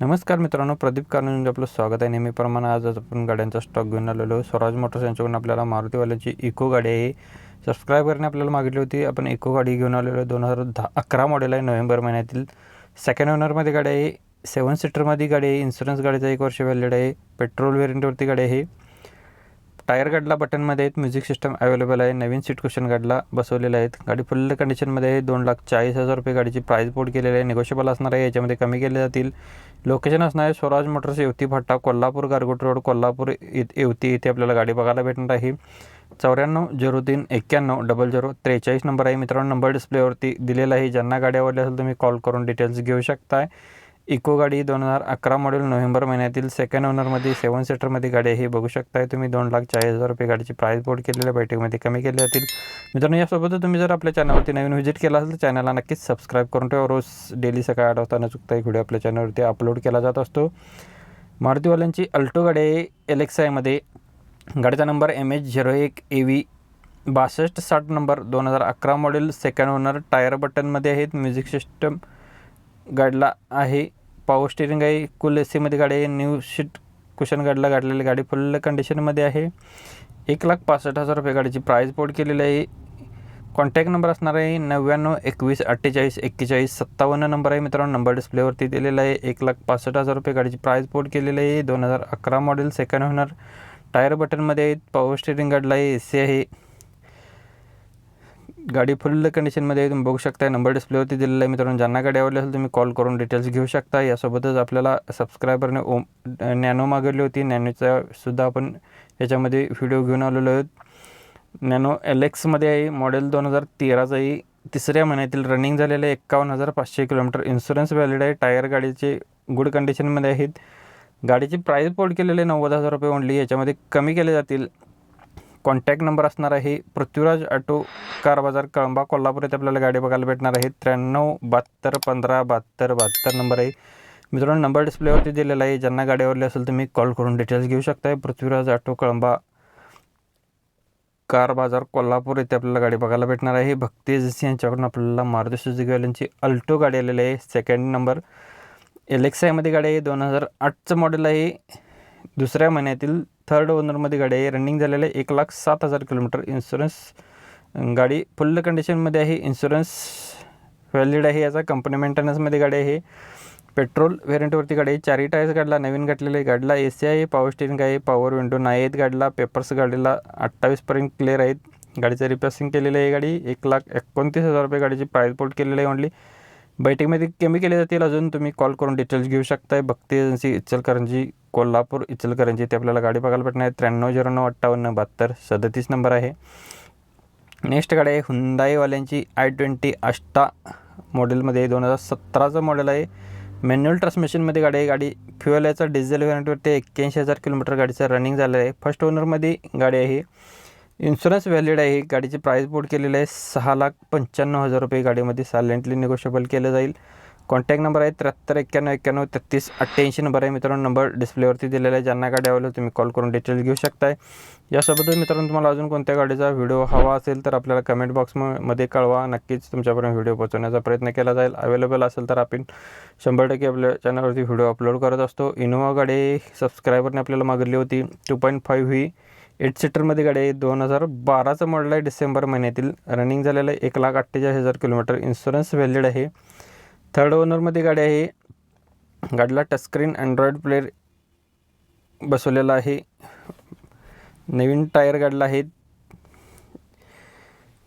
नमस्कार मित्रांनो प्रदीप कारणे आपलं स्वागत आहे. नेहमीप्रमाणे आज आपण गाड्यांचा स्टॉक घेऊन आलेलो आहे. स्वराज मोटर्स यांच्याकडून आपल्याला मारुतीवाल्यांची इको गाडी आहे. सबस्क्रायबरने आपल्याला मागितली होती. आपण इको गाडी घेऊन आलेलो आहे दोन हजार दहा अकरा मॉडेल आहे नोव्हेंबर महिन्यातील. सेकंड ओनरमध्ये गाडी आहे. सेवन सीटरमध्ये गाडी आहे. इन्शुरन्स गाडीचा एक वर्ष व्हॅलिड आहे. पेट्रोल वेरियंटवरती गाडी आहे. टायर गाडला बटनमध्ये आहेत म्युझिक सिस्टम अवेलेबल आहे. नवीन सीट कुशन गाडला बसवलेले आहेत. गाडी फुल कंडिशनमध्ये आहे. दोन लाख चाळीस हजार रुपये गाडीची प्राईस बोर्ड केलेली आहे. निगोशिएबल असणार आहे. याच्यामध्ये कमी केले जातील. लोकेशन असणार आहे. स्वराज मोटर्स येवती फाटा कोल्हापूर गारगोट रोड कोल्हापूर येवती इथे आपल्याला गाडी बघायला भेटणार आहे. चौऱ्याण्णव झिरो तीन एक्क्याण्णव डबल झिरो त्रेचाळीस नंबर आहे. मित्रांनो नंबर डिस्प्लेवरती दिलेला आहे. ज्यांना गाडी आवडली असेल तुम्ही कॉल करून डिटेल्स घेऊ शकताय. इको गाडी दोन हजार अकरा मॉडेल नोव्हेंबर महिन्यातील सेकंड ओनरमध्ये सेवन सीटरमध्ये गाडी आहे. हे बघू शकताय तुम्ही. दोन लाख चाळीस हजार रुपये गाडीची प्राईस बोर्ड केलेल्या बैठकीमध्ये कमी केली जातील. मित्रांनो यासोबत तुम्ही जर आपल्या चॅनलवरती नवीन व्हिजिट केला असेल तर चॅनलला नक्कीच सबस्क्राईब करून ठेवा. रोज डेली सकाळी आठ वाजता न चुकता एक व्हिडिओ आपल्या चॅनलवरती अपलोड केला जात असतो. मारुतीवाल्यांची अल्टो गाडी आहे. एल एक्स आयमध्ये गाडीचा नंबर एम एच झिरो एक ए व्ही बासष्ट साठ नंबर दोन हजार अकरा मॉडेल सेकंड ओनर टायर बटनमध्ये आहेत. म्युझिक सिस्टम गाडीला आहे. पॉवर स्टिअरिंग आहे. कुल ए सीमध्ये गाडी आहे. न्यू शीट कुशन गाडीला गाडलेली गाडी फुल कंडिशनमध्ये आहे. एक लाख पासष्ट हजार रुपये गाडीची प्राईस पोट केलेली आहे. कॉन्टॅक्ट नंबर असणार आहे. नव्याण्णव एकवीस अठ्ठेचाळीस एक्केचाळीस सत्तावन्न नंबर आहे मित्रांनो. नंबर डिस्प्लेवरती दिलेला आहे. एक लाख पासष्ट हजार रुपये गाडीची प्राईस पोट केलेली आहे. दोन हजार अकरा मॉडेल सेकंड होणार टायर बटनमध्ये आहेत पॉवर स्टिअरिंग गाडला आहे ए सी आहे. गाडी फुल कंडिशनमध्ये तुम्ही बघू शकता नंबर डिस्प्लेवरती दिलेला आहे मित्रांनो. ज्यांना गाडी आवडली असेल तुम्ही कॉल करून डिटेल्स घेऊ शकता यासोबतच आपल्याला सबस्क्रायबरने ओम नॅनो मागवली होती. नॅनोचा सुद्धा आपण याच्यामध्ये व्हिडिओ घेऊन आलेलो आहोत. नॅनो एल एक्समध्ये आहे. मॉडेल दोन हजार तेराचाही तिसऱ्या महिन्यातील रनिंग झालेलं आहे. एक्कावन्न हजार पाचशे किलोमीटर इन्शुरन्स व्हॅलिड आहे. टायर गाडीचे गुड कंडिशनमध्ये आहेत. गाडीची प्राईस बोर्ड केलेली आहे. नव्वद हजार रुपये ओनली याच्यामध्ये कमी केले जातील. कॉन्टॅक्ट नंबर असणार आहे पृथ्वीराज ऑटो कार बाजार कळंबा कोल्हापूर येथे आपल्याला गाडी बघायला भेटणार आहे. त्र्याण्णव बहात्तर पंधरा बहात्तर बहात्तर नंबर आहे. मित्रांनो नंबर डिस्प्लेवरती दिलेला आहे. ज्यांना गाडी आवडली असेल तुम्ही कॉल करून डिटेल्स घेऊ शकताय. पृथ्वीराज ऑटो कळंबा कार बाजार कोल्हापूर येथे आपल्याला गाडी बघायला भेटणार आहे. भक्ती एजन्सी यांच्याकडून आपल्याला मारुती सुजुकी यांची अल्टो गाडी आलेली आहे. सेकंड नंबर एलेक्सायमध्ये आयमध्ये गाडी आहे. दोन हजार आठचं मॉडेल आहे. दुसऱ्या महिन्यातील थर्ड ओनरमध्ये गाडी आहे. रनिंग झालेलं आहे. एक लाख सात हजार किलोमीटर इन्शुरन्स गाडी फुल कंडिशनमध्ये आहे. इन्शुरन्स व्हॅलिड आहे. याचा कंपनी मेंटेनन्समध्ये गाडी आहे. पेट्रोल व्हेरियंटवरती गाडी आहे. चारही टायर्स गाडीला नवीन घातलेले आहे. गाडीला ए सी आहे. पॉवर स्टेरिंग आहे. पॉवर विंडो नाही आहेत गाडीला. पेपर्स गाडीला अठ्ठावीसपर्यंत क्लिअर आहेत. गाडीचं रिपेअरिंग केलेलं आहे गाडी. एक लाख एकोणतीस हजार रुपये गाडीची प्राईस पोर्ट केलेली आहे ओनली बैठकीमध्ये कमी केले जातील. अजून तुम्ही कॉल करून डिटेल्स घेऊ शकताय. भक्ती एजन्सी इचलकरंजी कोल्हापूर इचलकरंजी ते आपल्याला गाडी बघायला भेटणार आहे. त्र्याण्णव झिरो नऊ अठ्ठावन्न बहात्तर सदतीस नंबर आहे. नेक्स्ट गाडी आहे हुंदाईवाल्यांची आय ट्वेंटी अष्टा मॉडेलमध्ये दोन हजार सतराचं मॉडेल आहे. मॅन्युअल ट्रान्समिशनमध्ये गाडी आहे. गाडी फ्युएल याचा डिझेल व्हेरियंटवरती एक्क्याऐंशी हजार किलोमीटर गाडीचं रनिंग झालं आहे. फर्स्ट ओनरमध्ये गाडी आहे. इन्शुरन्स व्हॅलिड आहे. गाडीची प्राईस बोर्ड केलेली आहे. सहा लाख पंच्याण्णव हजार रुपये गाडीमध्ये सायलेंटली निगोशिएबल केलं जाईल. कॉन्टॅक्ट नंबर आहे त्र्याहत्तर एक्क्याण्णव एक्क्याण्णव तेहतीस अठ्ठ्याऐंशी नंबर आहे. मित्रांनो नंबर डिस्प्लेवरती दिलेला आहे. ज्यांना गाडी आवडली तुम्ही कॉल करून डिटेल्स घेऊ शकताय. यासोबतच मित्रांनो तुम्हाला अजून कोणत्या गाडीचा व्हिडिओ हवा असेल तर आपल्याला कमेंट बॉक्समध्ये कळवा. नक्कीच तुमच्यापर्यंत व्हिडिओ पोहोचवण्याचा प्रयत्न केला जाईल. अवेलेबल असेल तर आपण शंभर टक्के आपल्या चॅनलवरती व्हिडिओ अपलोड करत असतो. इनोवा गाडी सबस्क्रायबरने आपल्याला मागवली होती. टू पॉईंट फाईव्ह ही एट सीटरमध्ये गाडी आहे. दोन हजार बाराचं मॉडेल आहे. डिसेंबर महिन्यातील. रनिंग झालेलं आहे. एक लाख अठ्ठेचाळीस हजार किलोमीटर इन्शुरन्स व्हॅलिड आहे. थर्ड ओनरमध्ये गाडी आहे. गाडीला टचस्क्रीन अँड्रॉइड प्लेअर बसवलेला आहे. नवीन टायर गाडीला आहे.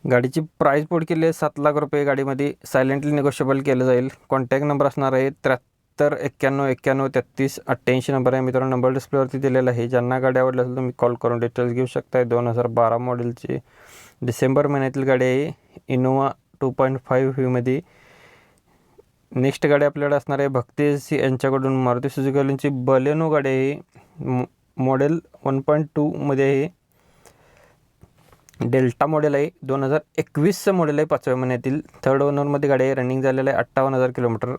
गाडीची प्राईस पोड केली आहे सात लाख रुपये गाडीमध्ये. सायलेंटली निगोशिएबल केलं जाईल. कॉन्टॅक्ट नंबर असणार आहे त्र्याहत्तर एक्क्याण्णव एक्क्याण्णव तेहतीस अठ्ठ्याऐंशी नंबर आहे. मित्रांनो नंबर डिस्प्लेवरती दिलेला आहे. ज्यांना गाडी आवडली असेल तुम्ही कॉल करून डिटेल्स घेऊ शकताय. दोन हजार बारा मॉडेलची डिसेंबर महिन्यातील गाडी आहे. इनोवा टू पॉईंट फाईव्ह व्हीमध्ये नेक्स्ट गाडी आपल्याकडे असणार आहे भक्ती सी यांच्याकडून मारुती सुझुकीवाल्यांची बलेनो गाडी आहे. मॉडेल वन पॉईंट टूमध्ये आहे. डेल्टा मॉडेल आहे. दोन हजार एकवीसचं मॉडेल आहे पाचव्या महिन्यातील. थर्ड ओनरमध्ये गाडी आहे. रनिंग झालेलं आहे अठ्ठावन्न हजार किलोमीटर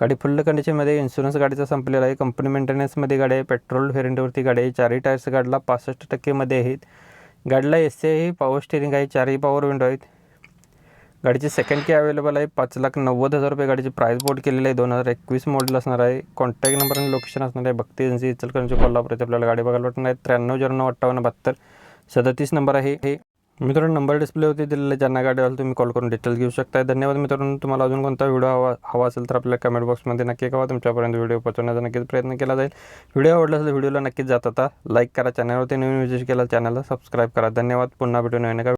गाडी फुल कंडिशनमध्ये इन्शुरन्स गाडीचा संपलेला आहे. कंपनी मेंटेनन्समध्ये गाडी आहे. पेट्रोल व्हेरियंटवरती गाडी आहे. चारही टायर्स गाडीला पासष्ट टक्केमध्ये आहेत. गाडीला एस सी आहे. पॉवर स्टेरिंग आहे. चारही पॉवर विंडो आहेत. गाडीची सेकंड की अवेलेबल आहे. पाच लाख नव्वद हजार रुपये गाडीची प्राईस बोर्ड केलेली आहे. दोन हजार एकवीस मॉडेल असणार आहे. कॉन्टॅक्ट नंबर आणि लोकेशन असणार आहे. भक्ती एजन्सी इचलकरंजी कोल्हापूर येथे आपल्याला गाडी बघायला वाटणार आहे. त्र्याण्णव झिरो अठ्ठावन्न बहात्तर सदतीस नंबर आहे. हे मित्रांनो नंबर डिस्प्लेवरती दिलेले ज्यांना गाडी आली तुम्ही कॉल करून डिटेल घेऊ शकता धन्यवाद मित्रांनो. तुम्हाला अजून कोणता व्हिडिओ हवा हवा असेल तर आपल्या कमेंट बॉक्समध्ये नक्की कवा तुमच्यापर्यंत व्हिडिओ पोहोचवण्याचा नक्कीच प्रयत्न केला जाईल. व्हिडिओ आवडला असेल व्हिडिओला नक्कीच जात आता लाईक करा. चॅनलवरती नवीन विजिट केला चॅनलला सबस्क्राईब करा. धन्यवाद. पुन्हा भेटून नवीन का